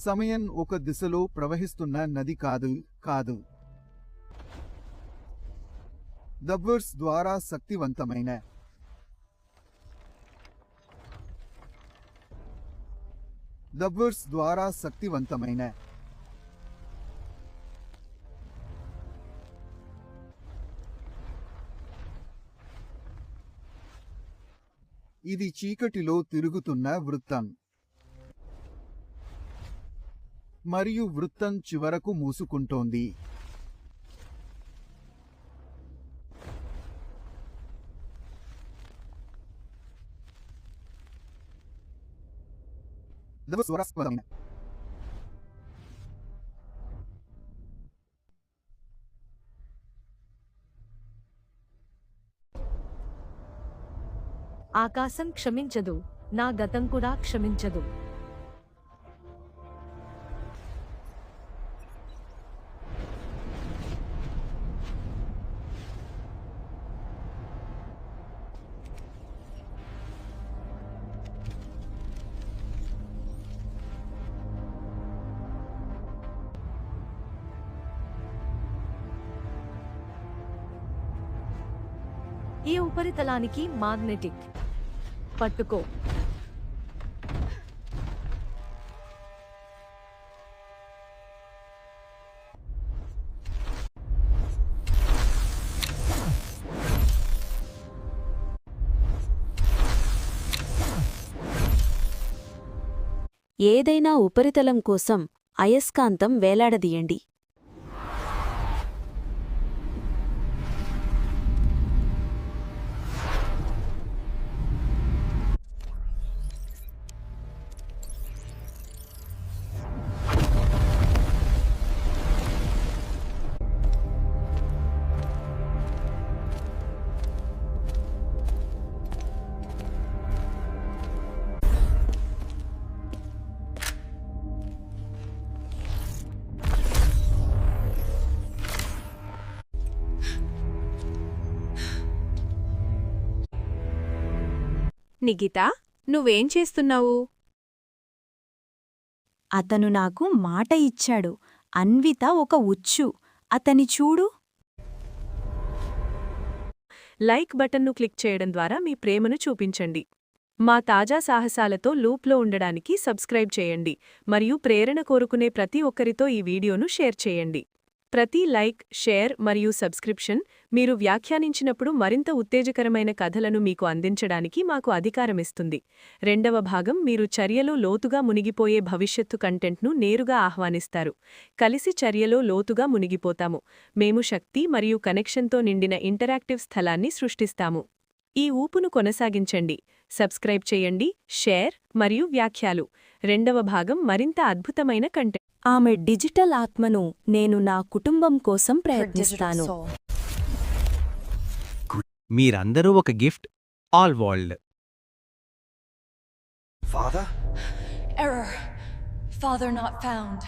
సమయం ఒక దిశలో ప్రవహిస్తున్న నది కాదు కాదు. దబ్బర్స్ ద్వారా శక్తివంతమైన. దబ్బర్స్ ద్వారా శక్తివంతమైన. ఇది చీకటిలో తిరుగుతున్న వృత్తం. మరియు వృత్తం చివరకు మూసుకుంటోంది. స్వరాస్పదమైన ఆకాశం క్షమించదు నా గతం కూడా క్షమించదు. ఈ ఉపరితలానికి మాగ్నెటిక్. పట్టుకో. ఏదైనా ఉపరితలం కోసం అయస్కాంతం వేలాడదీయండి. నిగితా నువ్వేం చేస్తున్నావు? అతను నాకు మాట ఇచ్చాడు. అన్విత ఒక ఉచ్చు. అతని చూడు. లైక్ బటన్ను క్లిక్ చేయడం ద్వారా మీ ప్రేమను చూపించండి. మా తాజా సాహసాలతో లూప్లో ఉండడానికి సబ్స్క్రైబ్ చేయండి. మరియు ప్రేరణ కోరుకునే ప్రతి ఒక్కరితో ఈ వీడియోను షేర్ చేయండి. ప్రతి లైక్ షేర్ మరియు సబ్స్క్రిప్షన్ మీరు వ్యాఖ్యానించినప్పుడు మరింత ఉత్తేజకరమైన కథలను మీకు అందించడానికి మాకు అధికారమిస్తుంది. రెండవ భాగం మీరు చర్యలో లోతుగా మునిగిపోయే భవిష్యత్తు కంటెంట్ను నేరుగా ఆహ్వానిస్తారు. కలిసి చర్యలో లోతుగా మునిగిపోతాము. మేము శక్తి మరియు కనెక్షన్తో నిండిన ఇంటరాక్టివ్ స్థలాన్ని సృష్టిస్తాము. ఈ ఊపును కొనసాగించండి. సబ్స్క్రైబ్ చేయండి షేర్ మరియు వ్యాఖ్యాలు రెండవ భాగం మరింత అద్భుతమైన కంటెంట్ ఆమె డిజిటల్ ఆత్మను నేను నా కుటుంబం కోసం ప్రయత్నిస్తాను మీరందరూ ఒక gift all world Father? Error. Father not found.